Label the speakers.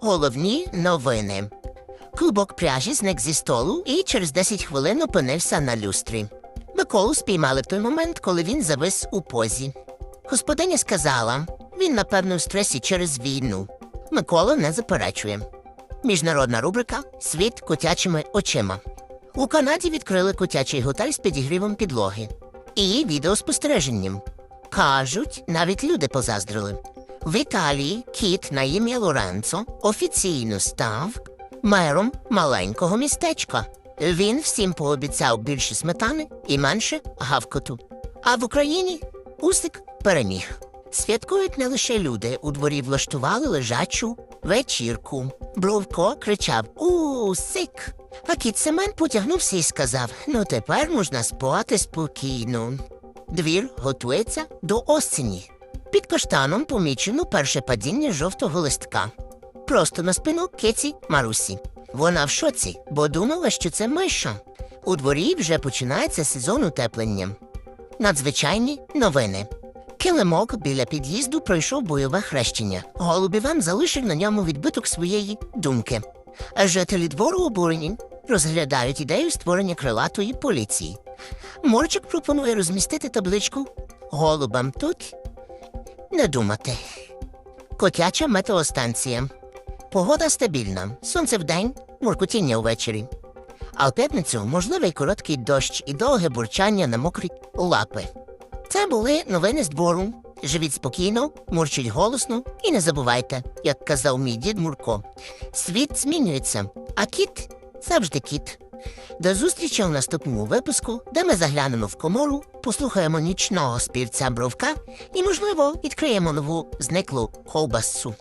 Speaker 1: Головні новини. Клубок пряжі зник зі столу і через 10 хвилин опинився на люстрі. Миколу спіймали в той момент, коли він завис у позі. Господиня сказала, він, напевно, в стресі через війну. Микола не заперечує. Міжнародна рубрика Світ котячими очима. У Канаді відкрили котячий готель з підігрівом підлоги і відеоспостереженням. Кажуть, навіть люди позаздрили. В Італії кіт на ім'я Лоренцо офіційно став мером маленького містечка. Він всім пообіцяв більше сметани і менше гавкоту. А в Україні усик переміг. Святкують не лише люди, у дворі влаштували лежачу вечірку. Бровко кричав Усик. А кіт Семен потягнувся і сказав: Ну тепер можна спати спокійно. Двір готується до осені. Під каштаном помічено перше падіння жовтого листка. Просто на спину киці Марусі. Вона в шоці, бо думала, що це миша. У дворі вже починається сезон утеплення. Надзвичайні новини. Килимок біля під'їзду пройшов бойове хрещення. Голубіван залишив на ньому відбиток своєї думки. А жителі двору обурені розглядають ідею створення крилатої поліції. Морчик пропонує розмістити табличку Голубам тут не думати. Котяча метеостанція. Погода стабільна. Сонце вдень, муркотіння увечері. А в п'ятницю можливий короткий дощ і довге бурчання на мокрі лапи. Це були новини з двору. Живіть спокійно, мурчіть голосно і не забувайте, як казав мій дід Мурко. Світ змінюється, а кіт завжди кіт. До зустрічі у наступному випуску, де ми заглянемо в комору, послухаємо нічного співця бровка і, можливо, відкриємо нову зниклу ковбасу.